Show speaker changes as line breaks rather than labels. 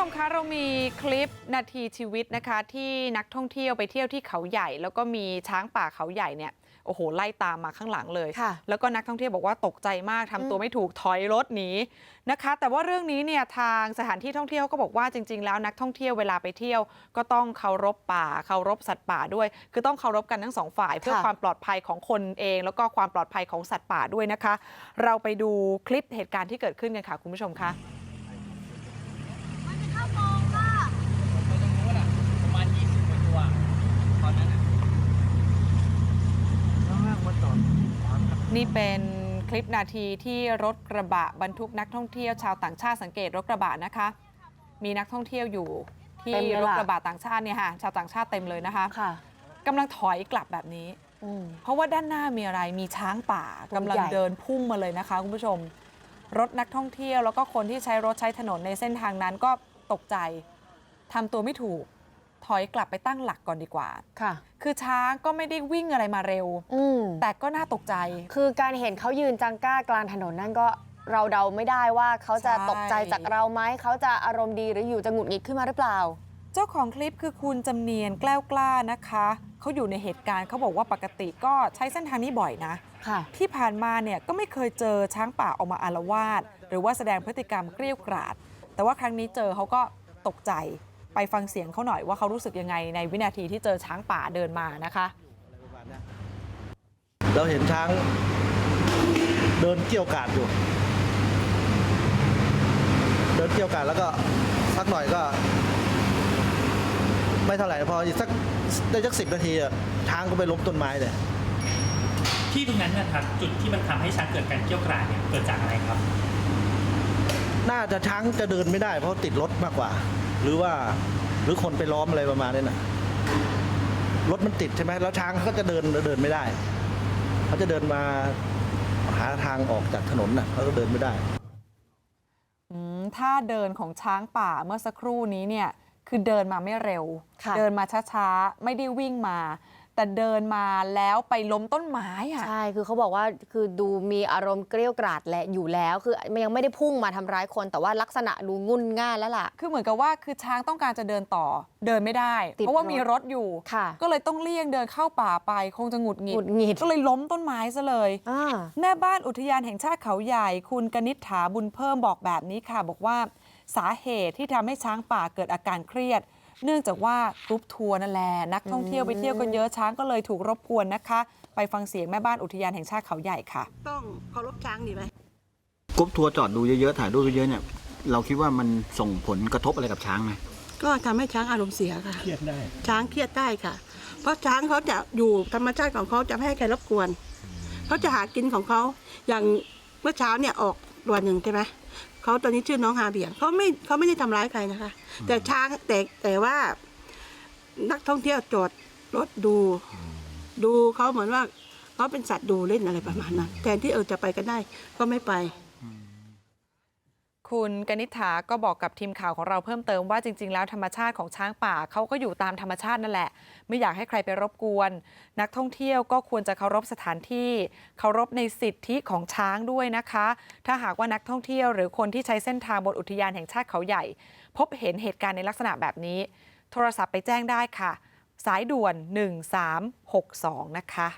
ชมคะเรามีคลิปนาทีชีวิตนะคะ ที่นักท่องเที่ยวไปเที่ยวที่เขาใหญ่ แล้วก็มีช้างป่าเขาใหญ่เนี่ยโอ้โหไล่ตามมาข้างหลังเลย
ค่ะ
แล้วก็นักท่องเที่ยวบอกว่าตกใจมากทำตัวไม่ถูกถอยรถหนีนะคะ แต่ว่าเรื่องนี้เนี่ยทางสถานที่ท่องเที่ยวก็บอกว่าจริง ๆ แล้วนักท่องเที่ยวเวลาไปเที่ยว ก็ต้องเคารพป่าเคารพสัตว์ป่าด้วย คือต้องเคารพกันทั้งสองฝ่าย เพื่อ
ค่ะ
ความปลอดภัยของคนเอง แล้วก็ความปลอดภัยของสัตว์ป่าด้วยนะคะ เราไปดูคลิปเหตุการณ์ที่เกิดขึ้นกันค่ะคุณผู้ชมคะ
ไปตรงนู้นอะประมาณ 20กว่าตัวตอนนั้นอะข้างล่างมาจอดขวางกั น
นี่เป็นคลิปนาทีที่รถกระบะบรรทุกนักท่องเที่ยวชาวต่างชาติสังเกตรถกระบะนะคะ มีนักท่องเที่ยวอยู่ที่
เต็มเลย
รถ
ล่ะ
กระบะต่างชาติเนี่ยค่ะชาวต่างชาติเต็มเลยนะคะ
ค่ะ
กำลังถอยกลับแบบนี้
อืม
เพราะว่าด้านหน้ามีอะไรมีช้างป่า
ตัว
กำลัง
ใหญ่
เดินพุ่งมาเลยนะคะคุณผู้ชม รถนักท่องเที่ยวแล้วก็คนที่ใช้รถใช้ถนนในเส้นทางนั้นก็ตกใจทำตัวไม่ถูก ถอยกลับไปตั้งหลักก่อนดีกว่า
ค่ะ
คือช้างก็ไม่ได้วิ่งอะไรมาเร็ว
อืม
แต่ก็น่าตกใจ
คือการเห็นเขายืนจังก้ากลางถนนนั่นก็เราเดาไม่ได้ว่าเขาจะ
ใช่
ตกใจจากเราไหมเขาจะอารมณ์ดีหรืออยู่จะหงุดหงิดขึ้นมาหรือเปล่า
เจ้าของคลิปคือคุณจำเนียนแกล้วกล้านะคะเขาอยู่ในเหตุการณ์เขาบอกว่าปกติก็ใช้เส้นทางนี้บ่อยนะ
ค่ะ
ที่ผ่านมาเนี่ยก็ไม่เคยเจอช้างป่าออกมาอารวาสหรือว่าแสดงพฤติกรรมเกรี้ยวกราด แต่ว่าครั้งนี้เจอเขาก็ตกใจ ไปฟังเสียงเขาหน่อยว่าเขารู้สึกยังไงในวินาทีที่เจอช้างป่าเดินมานะคะ
เราเห็นช้างเดินเกี่ยวกาดอยู่ เดินเกี่ยวกาดแล้วก็สักหน่อยก็ ไม่เท่าไหร่พออีกสักได้สักสิบนาทีอะช้างก็ไปล้มต้นไม้เลย
ที่ตรงนั้นนะครับจุดที่มันทำให้ช้างเกิดการเกี่ยวกราดเนี่ยเกิดจากอะไรครับ
น่าจะช้างจะเดินไม่ได้เพราะติดรถมากกว่า หรือว่าหรือคนไปล้อมอะไรประมาณนี้นะรถมันติดใช่ไหมแล้วช้างเขาก็จะเดินเดินไม่ได้เขาจะเดินมาหาทางออกจากถนนน่ะเขาก็เดินไม่ได้
อืมถ้าเดินของช้างป่าเมื่อสักครู่นี้เนี่ยคือเดินมาไม่เร็ว
ค่ะ
เดินมาช้าๆ ไม่ได้วิ่งมา แต่เดินมาแล้วไปล้มต้นไม้อะ
ใช่คือเขาบอกว่าคือดูมีอารมณ์เกรี้ยวกราดและอยู่แล้วคือมันยังไม่ได้พุ่งมาทำร้ายคน แต่ว่าลักษณะดูงุนง่านแล้วล่ะ
คือเหมือนกับว่าคือช้างต้องการจะเดินต่อ เดินไม่ได้
ติด
เพราะว่า
ถ
มีรถอยู่
ค่ะ
ก็เลยต้องเลี่ยงเดินเข้าป่าไปคงจะหงุดหงิ
หงุ
ด
ดหงิด
ก็เลยล้มต้นไม้ซะเลย
อ่า
แม่บ้านอุทยานแห่งชาติเขาใหญ่ คุณกนิษฐาบุญเพิ่มบอกแบบนี้ค่ะ บอกว่าสาเหตุที่ทำให้ช้างป่าเกิดอาการเครียด เนื่องจากว่ากรุ๊ปทัวร์นั่นแหละนักท่องเที่ยวไปเที่ยวกันเยอะช้างก็เลยถูกรบกวนนะคะ ไปฟังเสียงแม่บ้านอุทยานแห่งชาติเขาใหญ่ค่ะ
ต้องเคารพช้างดีไหม
กรุ๊ปทัวร์จอดดูเยอะๆถ่ายรูปเยอะๆเนี่ยเราคิดว่ามันส่งผลกระทบอะไรกับช้างไหม
ก็ทำให้ช้างอารมณ์เสียค่ะ
เครียดได้
ช้างเครียดได้ค่ะ เพราะช้างเขาจะอยู่ธรรมชาติของเขาจะไม่ให้ใครรบกวนเขาจะหากินของเขาอย่างเมื่อเช้าเนี่ยออกวันหนึ่งใช่ไหม เขาตอนนี้ชื่อน้องฮาเบียงเขาไม่เขาไม่ได้ทำร้ายใครนะคะ แต่ช้างแต่แต่ว่า นักท่องเที่ยวจอดรถดู ดูเขาเหมือนว่าเขาเป็นสัตว์ดูเล่นอะไรประมาณนั้นแทนที่เออจะไปกันได้ ก็ไม่ไป
คุณกนิษฐาก็บอกกับทีมข่าวของเราเพิ่มเติมว่าจริง ๆ แล้วธรรมชาติของช้างป่าเขาก็อยู่ตามธรรมชาตินั่นแหละ ไม่อยากให้ใครไปรบกวน นักท่องเที่ยวก็ควรจะเคารพสถานที่เคารพในสิทธิของช้างด้วยนะคะ ถ้าหากว่านักท่องเที่ยวหรือคนที่ใช้เส้นทางบนอุทยานแห่งชาติเขาใหญ่ พบเห็นเหตุการณ์ในลักษณะแบบนี้ โทรศัพท์ไปแจ้งได้ค่ะ สายด่วน 1362 นะคะ